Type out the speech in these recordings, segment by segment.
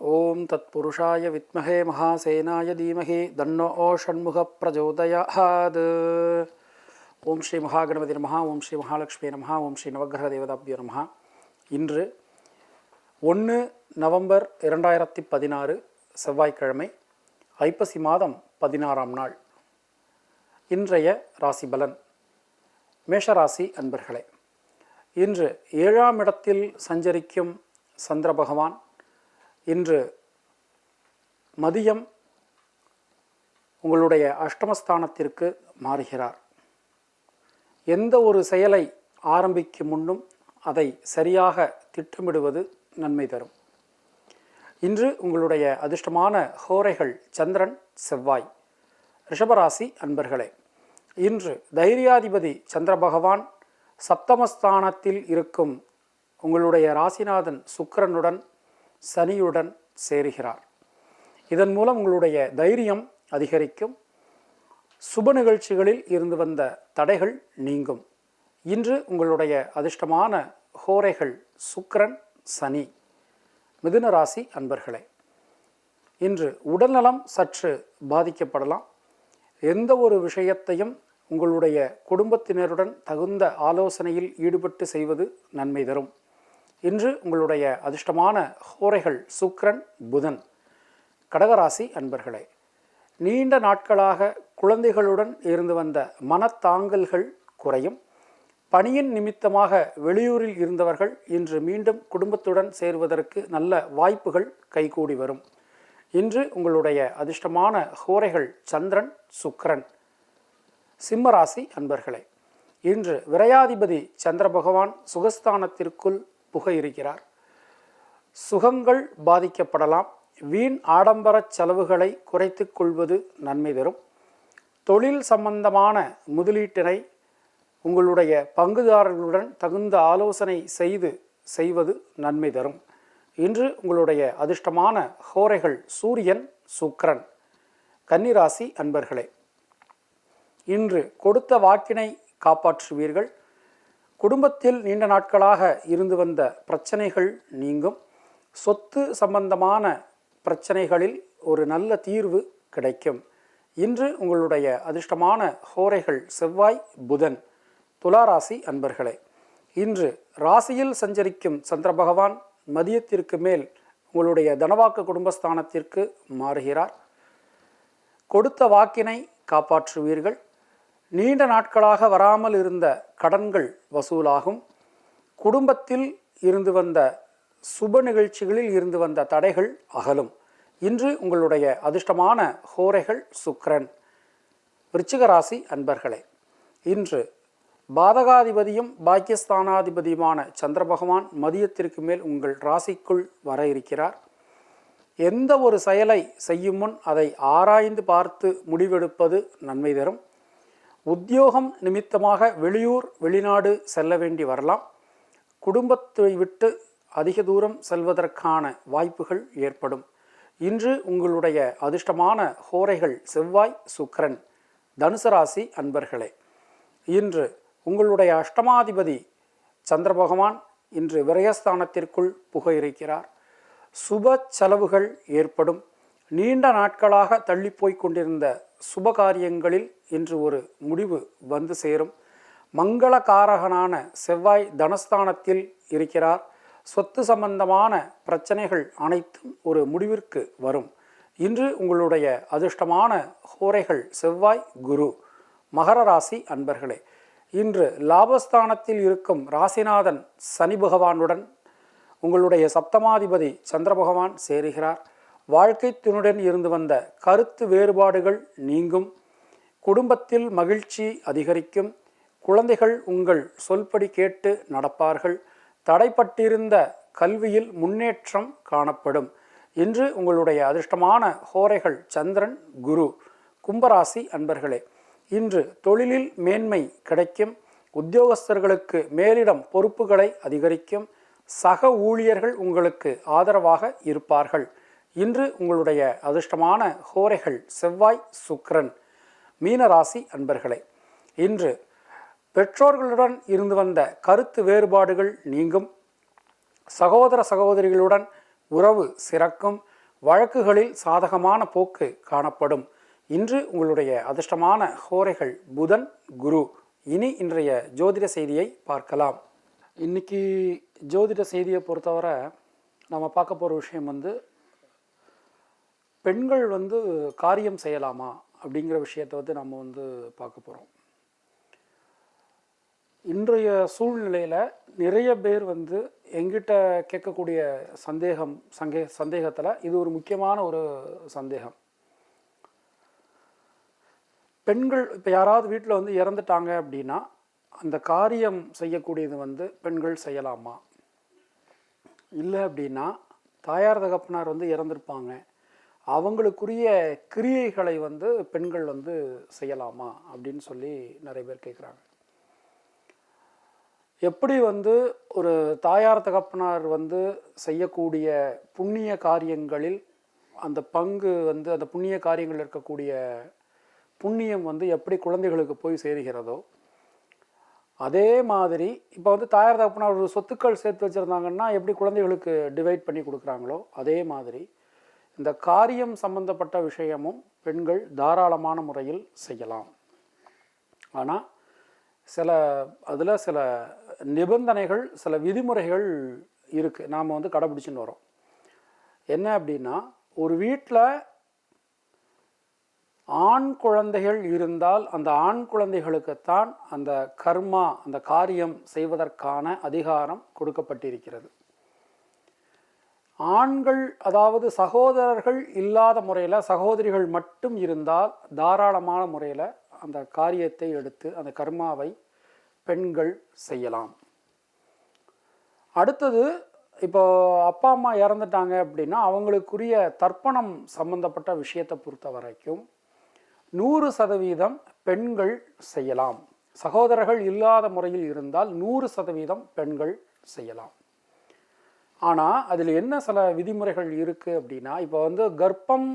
ஓம் தத்புருஷாய வித்மஹே மகாசேனாய தீமஹி தன்னோ ஓ ஷண்முக பிரஜோதயாத் ஓம் ஸ்ரீ மகாகணபதி நமஹா ஓம் ஸ்ரீ மகாலட்சுமி நமஹா ஓம் ஸ்ரீ நவகிரக தேவதாபியோ நமஹா இன்று ஒன்று நவம்பர் இரண்டாயிரத்தி பதினாறு செவ்வாய்க்கிழமை ஐப்பசி மாதம் பதினாறாம் நாள். இன்றைய ராசி பலன் மேஷராசி அன்பர்களே இன்று ஏழாம் இடத்தில் சஞ்சரிக்கும் சந்திர பகவான் இன்று மதியம் உங்களுடைய அஷ்டமஸ்தானத்திற்கு மாறுகிறார். எந்த ஒரு செயலை ஆரம்பிக்கும் முன்னும் அதை சரியாக திட்டமிடுவது நன்மை தரும். இன்று உங்களுடைய அதிர்ஷ்டமான ஹோரைகள் சந்திரன் செவ்வாய் ரிஷபராசி அன்பர்களே இன்று தைரியாதிபதி சந்திர பகவான் சப்தமஸ்தானத்தில் இருக்கும் உங்களுடைய ராசிநாதன் சுக்கிரனுடன் சனியுடன் சேருகிறார். இதன் மூலம் உங்களுடைய தைரியம் அதிகரிக்கும். சுப நிகழ்ச்சிகளில் இருந்து வந்த தடைகள் நீங்கும். இன்று உங்களுடைய அதிர்ஷ்டமான ஹோரைகள் சுக்கரன் சனி மிதுன ராசி அன்பர்களே. இன்று உடல்நலம் சற்று பாதிக்கப்படலாம். எந்த ஒரு விஷயத்தையும் உங்களுடைய குடும்பத்தினருடன் தகுந்த ஆலோசனையில் ஈடுபட்டு செய்வது நன்மை தரும். இன்று உங்களுடைய அதிர்ஷ்டமான ஹோரைகள் சுக்ரன் புதன் கடகராசி அன்பர்களே நீண்ட நாட்களாக குழந்தைகளுடன் இருந்து வந்த மனத்தாங்கல்கள் குறையும். பணியின் நிமித்தமாக வெளியூரில் இருந்தவர்கள் இன்று மீண்டும் குடும்பத்துடன் சேருவதற்கு நல்ல வாய்ப்புகள் கைகூடி வரும். இன்று உங்களுடைய அதிர்ஷ்டமான ஹோரைகள் சந்திரன் சுக்ரன் சிம்மராசி அன்பர்களே இன்று விரையாதிபதி சந்திர பகவான் சுகஸ்தானத்திற்குள் புக இருக்கிறார் சுகங்கள் பாதிக்கப்படலாம். வீண் ஆடம்பர செலவுகளை குறைத்து கொள்வது நன்மை தரும். தொழில் சம்பந்தமான முதலீட்டினை உங்களுடைய பங்குதாரர்களுடன் தகுந்த ஆலோசனை செய்து செய்வது நன்மை தரும். இன்று உங்களுடைய அதிர்ஷ்டமான ஹோரைகள் சூரியன் சுக்ரன் கன்னிராசி அன்பர்களே இன்று கொடுத்த வாக்கினை காப்பாற்றுவீர்கள். குடும்பத்தில் நீண்ட நாட்களாக இருந்து வந்த பிரச்சனைகள் நீங்கும். சொத்து சம்பந்தமான பிரச்சனைகளில் ஒரு நல்ல தீர்வு கிடைக்கும். இன்று உங்களுடைய அதிர்ஷ்டமான ஹோரைகள் செவ்வாய் புதன் துளாராசி அன்பர்களே இன்று ராசியில் சஞ்சரிக்கும் சந்திர பகவான் மதியத்திற்கு மேல் உங்களுடைய தனவாக்கு குடும்பஸ்தானத்திற்கு மாறுகிறார். கொடுத்த வாக்கினை காப்பாற்றுவீர்கள். நீண்ட நாட்களாக வராமல் இருந்த கடன்கள் வசூலாகும். குடும்பத்தில் இருந்து வந்த சுப நிகழ்ச்சிகளில் இருந்து வந்த தடைகள் அகலும். இன்று உங்களுடைய அதிர்ஷ்டமான ஹோரைகள் சுக்ரன் விருச்சிகராசி அன்பர்களே இன்று பாதகாதிபதியும் பாக்கியஸ்தானாதிபதியுமான சந்திர பகவான் மதியத்திற்கு மேல் உங்கள் ராசிக்குள் வர இருக்கிறார். எந்த ஒரு செயலை செய்யும் முன் அதை ஆராய்ந்து பார்த்து முடிவெடுப்பது நன்மை தரும். உத்தியோகம் நிமித்தமாக வெளியூர் வெளிநாடு செல்ல வேண்டி வரலாம். குடும்பத்தை விட்டு அதிக தூரம் செல்வதற்கான வாய்ப்புகள் ஏற்படும். இன்று உங்களுடைய அதிர்ஷ்டமான ஹோரைகள் செவ்வாய் சுக்கரன் தனுசு ராசி அன்பர்களே இன்று உங்களுடைய அஷ்டமாதிபதி சந்திர பகவான் இன்று விரயஸ்தானத்திற்குள் புக இருக்கிறார் சுப செலவுகள் ஏற்படும். நீண்ட நாட்களாக தள்ளிப்போய் கொண்டிருந்த சுபகாரியங்களில் இன்று ஒரு முடிவு வந்து சேரும். மங்களகாரகனான செவ்வாய் தனஸ்தானத்தில் இருக்கிறார். சொத்து சம்பந்தமான பிரச்சனைகள் அனைத்தும் ஒரு முடிவிற்கு வரும். இன்று உங்களுடைய அதிர்ஷ்டமான ஹோரைகள் செவ்வாய் குரு மகர ராசி அன்பர்களே. இன்று லாபஸ்தானத்தில் இருக்கும் ராசிநாதன் சனி பகவானுடன் உங்களுடைய சப்தமாதிபதி சந்திர பகவான் சேருகிறார். வாழ்க்கை துணுடன் இருந்து வந்த கருத்து வேறுபாடுகள் நீங்கும். குடும்பத்தில் மகிழ்ச்சி அதிகரிக்கும். குழந்தைகள் உங்கள் சொல்படி கேட்டு நடப்பார்கள். தடைப்பட்டிருந்த கல்வியில் முன்னேற்றம் காணப்படும். இன்று உங்களுடைய அதிர்ஷ்டமான ஹோரைகள் சந்திரன் குரு கும்பராசி அன்பர்களே இன்று தொழிலில் மேன்மை கிடைக்கும். உத்தியோகஸ்தர்களுக்கு மேலிடம் பொறுப்புகளை அதிகரிக்கும். சக ஊழியர்கள் உங்களுக்கு ஆதரவாக இருப்பார்கள். இன்று உங்களுடைய அதிர்ஷ்டமான ஹோரைகள் செவ்வாய் சுக்ரன் மீனராசி அன்பர்களே இன்று பெற்றோர்களுடன் இருந்து வந்த கருத்து வேறுபாடுகள் நீங்கும். சகோதர சகோதரிகளுடன் உறவு சிறக்கும். வழக்குகளில் சாதகமான போக்கு காணப்படும். இன்று உங்களுடைய அதிர்ஷ்டமான ஹோரைகள் புதன் குரு. இனி இன்றைய ஜோதிட செய்தியை பார்க்கலாம். இன்னைக்கு ஜோதிட செய்தியை பொறுத்தவரை நம்ம பார்க்க போகிற விஷயம் வந்து பெண்கள் வந்து காரியம் செய்யலாமா அப்படிங்கிற விஷயத்தை வந்து நம்ம வந்து பார்க்க போகிறோம் இன்றைய சூழ்நிலையில் நிறைய பேர் வந்து எங்கிட்ட கேட்கக்கூடிய சந்தேகம் சங்கே சந்தேகத்தில் இது ஒரு முக்கியமான ஒரு சந்தேகம். பெண்கள் இப்போ யாராவது வீட்டில் வந்து இறந்துட்டாங்க அப்படின்னா அந்த காரியம் செய்யக்கூடியது வந்து பெண்கள் செய்யலாமா? இல்லை அப்படின்னா தாயார் தகப்பனார் வந்து இறந்துருப்பாங்க. அவங்களுக்குரிய கிரியைகளை வந்து பெண்கள் வந்து செய்யலாமா அப்படின்னு சொல்லி நிறைய பேர் கேட்குறாங்க எப்படி வந்து ஒரு தாயார் தகப்பனார் வந்து செய்யக்கூடிய புண்ணிய காரியங்களில் அந்த பங்கு வந்து அந்த புண்ணிய காரியங்கள் இருக்கக்கூடிய புண்ணியம் வந்து எப்படி குழந்தைகளுக்கு போய் சேருகிறதோ அதே மாதிரி இப்போ வந்து தாயார் தகப்பனார் ஒரு சொத்துக்கள் சேர்த்து வச்சுருந்தாங்கன்னா எப்படி குழந்தைகளுக்கு டிவைட் பண்ணி கொடுக்குறாங்களோ அதே மாதிரி இந்த காரியம் சம்பந்தப்பட்ட விஷயமும் பெண்கள் தாராளமான முறையில் செய்யலாம். ஆனால் சில அதில் சில நிபந்தனைகள் சில விதிமுறைகள் இருக்குது நாம் வந்து கடைபிடிச்சின்னு வரோம். என்ன அப்படின்னா ஒரு வீட்டில் ஆண் குழந்தைகள் இருந்தால் அந்த ஆண் குழந்தைகளுக்குத்தான் அந்த கர்மா அந்த காரியம் செய்வதற்கான அதிகாரம் கொடுக்கப்பட்டிருக்கிறது. ஆண்கள் அதாவது சகோதரர்கள் இல்லாத முறையில் சகோதரிகள் மட்டும் இருந்தால் தாராளமான முறையில் அந்த காரியத்தை எடுத்து அந்த கர்மாவை பெண்கள் செய்யலாம். அடுத்தது இப்போ அப்பா அம்மா இறந்துட்டாங்க அப்படின்னா அவங்களுக்குரிய தர்ப்பணம் சம்பந்தப்பட்ட விஷயத்தை பொறுத்த வரைக்கும் நூறு சதவீதம் பெண்கள் செய்யலாம். சகோதரர்கள் இல்லாத முறையில் இருந்தால் நூறு சதவீதம் பெண்கள் செய்யலாம். ஆனால் அதில் என்ன சில விதிமுறைகள் இருக்குது அப்படின்னா இப்போ வந்து கர்ப்பம்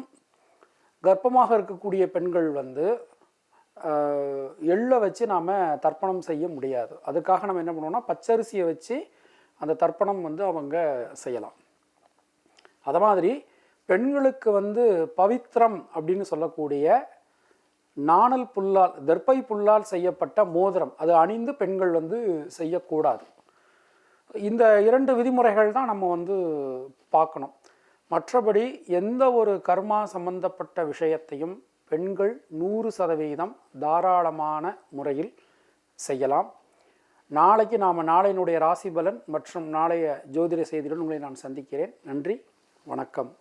கர்ப்பமாக இருக்கக்கூடிய பெண்கள் வந்து எள்ளை வச்சு நாம் தர்ப்பணம் செய்ய முடியாது. அதுக்காக நம்ம என்ன பண்ணுவோம்னா பச்சரிசியை வச்சு அந்த தர்ப்பணம் வந்து அவங்க செய்யலாம். அது மாதிரி பெண்களுக்கு வந்து பவித்ரம் அப்படின்னு சொல்லக்கூடிய நாணல் புல்லால் தர்ப்பை புல்லால் செய்யப்பட்ட மோதிரம் அது அணிந்து பெண்கள் வந்து செய்யக்கூடாது. இந்த இரண்டு விதிமுறைகள் தான் நம்ம வந்து பார்க்கணும். மற்றபடி எந்த ஒரு கர்மா சம்பந்தப்பட்ட விஷயத்தையும் பெண்கள் நூறு சதவீதம் தாராளமான முறையில் செய்யலாம். நாளைக்கு நாம் நாளையினுடைய ராசி பலன் மற்றும் நாளைய ஜோதிட செய்தியுடன் உங்களை நான் சந்திக்கிறேன். நன்றி வணக்கம்.